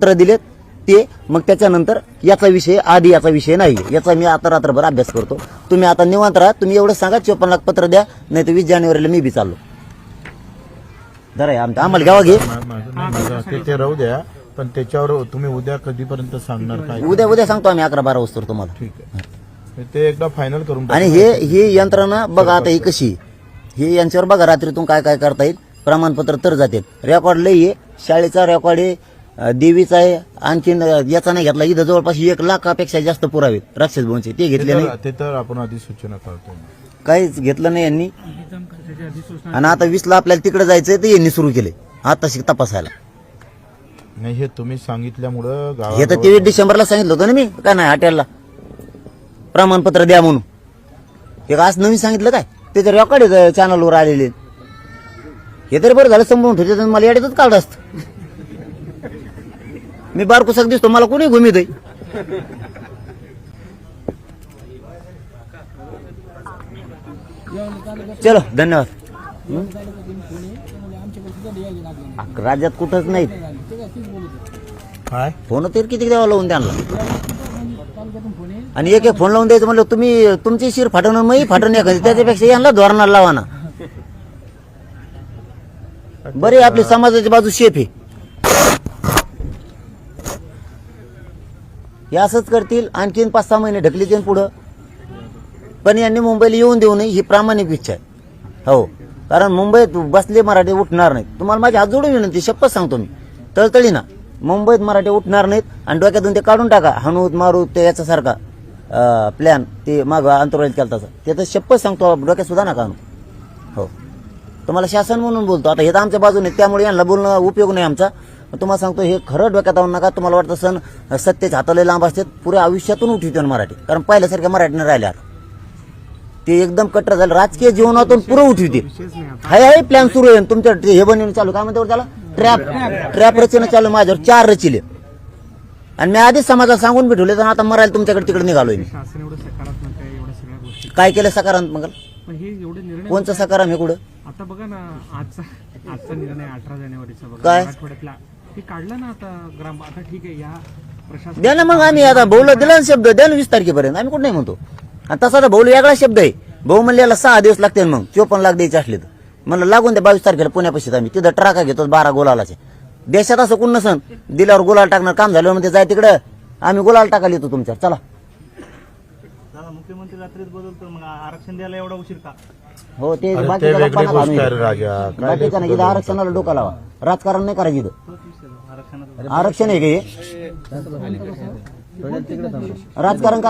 पत्र दिलेत ते मग त्याच्यानंतर याचा विषय आधी याचा विषय नाही. याचा मी आता रात्रभर अभ्यास करतो. तुम्ही आता निवांत राहा तुम्ही एवढं सांगा चोपन्न लाख पत्र द्या नाही तर वीस जानेवारीला मी बी चाललो. जरा हे आमचं आम्हाला घ्यावा घे. ते राहू द्या पण त्याच्यावर तुम्ही उद्या कधीपर्यंत सांगणार काय? उद्या उद्या सांगतो आम्ही अकरा बारा वाजता तुम्हाला. ठीक आहे. ते एकदा फायनल करून. आणि हे ही यंत्रणा बघा आता ही कशी. ही यांच्यावर बघा रात्रीतून काय काय करता येईल. प्रमाणपत्र तर जाते रेकॉर्ड लई आहे. शाळेचा रेकॉर्ड आहे. देवीचा आहे आणखीन याचा नाही घेतला. इथं जवळपास एक लाखापेक्षा जास्त पुरावे राक्षस भवनचे. ते ते घेतले नाही. तर- ते तर आपण आधी सूचना करतो. काहीच घेतलं नाही यांनी. आणि आता वीसला आपल्याला तिकडे जायचंय तर यांनी सुरू केले. आता शिक तपासायला. नाही हे तुम्ही सांगितल्यामुळं हे तर तेवीस डिसेंबरला सांगितलं होतं ना मी काय नाही हॉटेलला? प्रमाणपत्र द्या म्हणून. हे का आज नवीन सांगितलं काय? त्याचं रेकॉर्ड आहे चॅनलवर आलेले हे तरी बरं झालं समजून ठेवते मला याडीतच काढत असत. मी बारकुसाक दिसतो मला कोणी घुमित चलो धन्यवाद? राज्यात कुठंच नाही काय? फोन तरी किती द्यावा लावून त्यांना आणि एक एक फोन लावून द्यायचं म्हणलं तुम्ही तुमची शिर फाटवणं मी फाटवून एखादी त्याच्यापेक्षा यांना धोरणाला लावा ना. बरे आपली समाजाची बाजू शेफ आहे. हे असंच करतील आणखीन पाच सहा महिने ढकलीतील पुढं. पण यांनी मुंबईला येऊन देऊ नये ही प्रामाणिक इच्छा आहे. हो. कारण मुंबईत बसले मराठी उठणार नाहीत. तुम्हाला माझी हात जोडून विनंती शपथ सांगतो मी. तळतळी ना. मुंबईत मराठी उठणार नाहीत आणि डोक्यातून ते काढून टाका. हनुत मारू ते याच्यासारखा प्लॅन ते माग केला तसं ते तर शपथ सांगतो डोक्यात सुद्धा नका हो. तुम्हाला शासन म्हणून बोलतो. आता हे तर आमच्या बाजूने त्यामुळे यांना बोलणं उपयोग नाही आमचा. तुम्हाला सांगतो हे खरं डोक्यात आणू नका. तुम्हाला वाटतं सण सत्तेच्या हाताला लांब असतात पुऱ्या आयुष्यातून उठवतो मराठी. कारण पहिल्यासारख्या मराठीने राहिल्या आता. ते एकदम कट्टर झालं. राजकीय जीवनातून पुरं उठवते हाय हाय प्लॅन सुरू आहे. तुमच्या हे बनवून चालू काय म्हणते त्याला? ट्रॅप ट्रॅप रचना चालू माझ्यावर. चार रचिले. आणि मी आधीच समाजाला सांगून भेटवले तर आता मरायला तुमच्याकडे तिकडे निघालोय मी. काय केलं सकारात्मक? हे कोणचं सकाराम हे कुठं? आता बघा ना आजचा आजचा निर्णय अठरा जानेवारीचा बघा. काय? हे काढलं ना आता ग्राम आता ठीक आहे या प्रशासन द्या ना मग आम्ही आता भाऊला दिला ना शब्द द्या ना वीस तारखेपर्यंत. आम्ही कुठं नाही म्हणतो. आणि तसा तर भाऊला वेगळा शब्द आहे. भाऊ म्हणले याला सहा दिवस लागतील मग. चोपन्न लाख द्यायचे असले तर. म्हणलं लागून द्या बावीस तारखेला पुण्यापाशी आम्ही तिथं ट्राका घेतो बारा गोलालाचे. देशात असं कोण नसन. दिल्यावर गुलाल टाकणार काम झाल्यावर म्हणजे जाय तिकडं. आम्ही गुलाल टाकायला येतो तुमच्या चला. मुख्यमंत्री रात्रीच बदलतो मग आरक्षण द्यायला एवढा उशीर का? हो ते अरे ते बाकीच्या वेगळी लोकांना गोष्ट घालून आहे रे ये. राजा. काय बाकीच्या नाही इथं आरक्षणाला डोका लावा. राजकारण नाही करायचं इथं. आरक्षण आहे का? हे राजकारण करायला